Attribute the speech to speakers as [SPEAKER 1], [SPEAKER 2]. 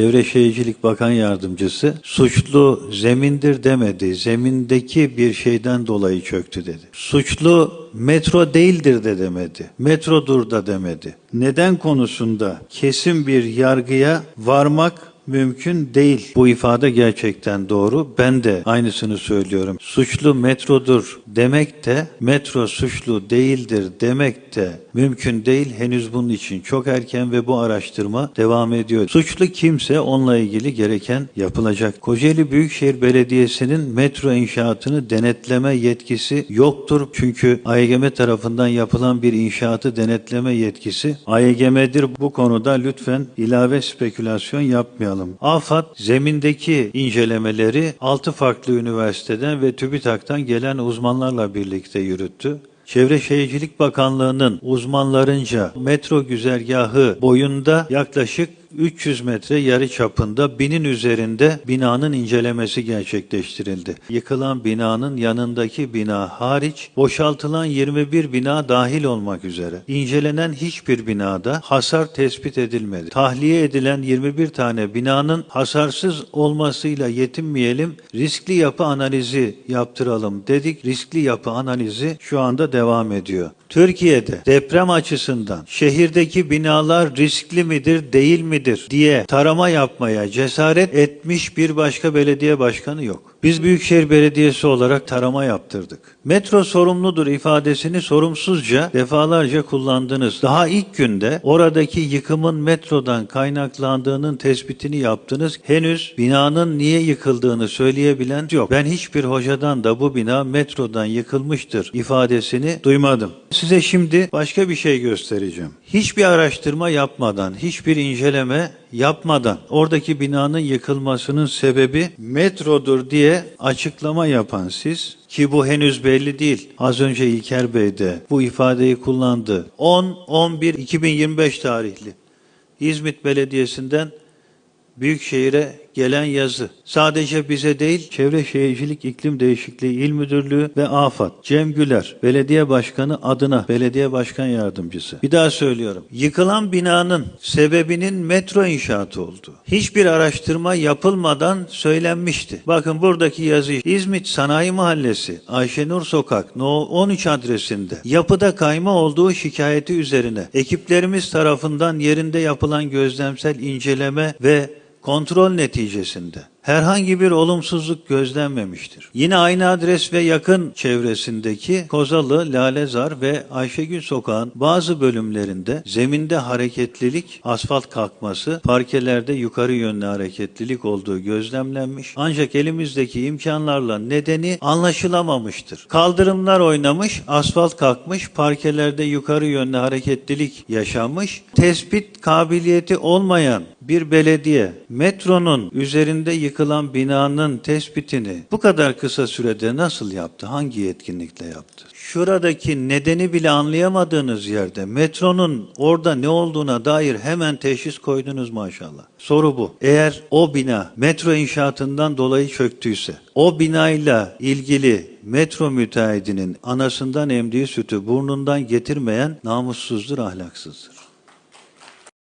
[SPEAKER 1] Çevre Şehircilik Bakan Yardımcısı suçlu zemindir demedi. Zemindeki bir şeyden dolayı çöktü dedi. Suçlu metro değildir de demedi. Metrodur da demedi. Neden konusunda kesin bir yargıya varmak mümkün değil. Bu ifade gerçekten doğru. Ben de aynısını söylüyorum. Suçlu metrodur demek de metro suçlu değildir demek de mümkün değil. Henüz bunun için çok erken ve bu araştırma devam ediyor. Suçlu kimse onunla ilgili gereken yapılacak. Kocaeli Büyükşehir Belediyesi'nin metro inşaatını denetleme yetkisi yoktur. Çünkü AYGM tarafından yapılan bir inşaatı denetleme yetkisi AYGM'dir. Bu konuda lütfen ilave spekülasyon yapmayalım. AFAD zemindeki incelemeleri 6 farklı üniversiteden ve TÜBİTAK'tan gelen uzmanlarla birlikte yürüttü. Çevre Şehircilik Bakanlığı'nın uzmanlarınca metro güzergahı boyunda yaklaşık 300 metre yarı çapında binin üzerinde binanın incelemesi gerçekleştirildi. Yıkılan binanın yanındaki bina hariç boşaltılan 21 bina dahil olmak üzere incelenen hiçbir binada hasar tespit edilmedi. Tahliye edilen 21 tane binanın hasarsız olmasıyla yetinmeyelim, riskli yapı analizi yaptıralım dedik. Riskli yapı analizi şu anda devam ediyor. Türkiye'de deprem açısından şehirdeki binalar riskli midir, değil midir diye tarama yapmaya cesaret etmiş bir başka belediye başkanı yok. Biz Büyükşehir Belediyesi olarak tarama yaptırdık. Metro sorumludur ifadesini sorumsuzca defalarca kullandınız. Daha ilk günde oradaki yıkımın metrodan kaynaklandığının tespitini yaptınız. Henüz binanın niye yıkıldığını söyleyebilen yok. Ben hiçbir hocadan da bu bina metrodan yıkılmıştır ifadesini duymadım. Size şimdi başka bir şey göstereceğim. Hiçbir araştırma yapmadan, hiçbir inceleme yapmadan oradaki binanın yıkılmasının sebebi metrodur diye açıklama yapan siz ki bu henüz belli değil. Az önce İlker Bey de bu ifadeyi kullandı. 10-11-2025 tarihli İzmit Belediyesi'nden Büyükşehir'e gelen yazı. Sadece bize değil, Çevre Şehircilik İklim Değişikliği İl Müdürlüğü ve AFAD, Cem Güler, belediye başkanı adına belediye başkan yardımcısı. Bir daha söylüyorum. Yıkılan binanın sebebinin metro inşaatı olduğu. Hiçbir araştırma yapılmadan söylenmişti. Bakın buradaki yazı İzmit Sanayi Mahallesi, Ayşenur Sokak, No 13 adresinde yapıda kayma olduğu şikayeti üzerine ekiplerimiz tarafından yerinde yapılan gözlemsel inceleme ve kontrol neticesinde herhangi bir olumsuzluk gözlenmemiştir. Yine aynı adres ve yakın çevresindeki Kozalı, Lalezar ve Ayşegül Sokağın bazı bölümlerinde zeminde hareketlilik, asfalt kalkması, parkelerde yukarı yönlü hareketlilik olduğu gözlemlenmiş. Ancak elimizdeki imkanlarla nedeni anlaşılamamıştır. Kaldırımlar oynamış, asfalt kalkmış, parkelerde yukarı yönlü hareketlilik yaşanmış. Tespit kabiliyeti olmayan bir belediye metronun üzerinde yıkılan binanın tespitini bu kadar kısa sürede nasıl yaptı? Hangi yetkinlikle yaptı? Şuradaki nedeni bile anlayamadığınız yerde metronun orada ne olduğuna dair hemen teşhis koydunuz maşallah. Soru bu. Eğer o bina metro inşaatından dolayı çöktüyse, o binayla ilgili metro müteahhidinin anasından emdiği sütü burnundan getirmeyen namussuzdur, ahlaksızdır.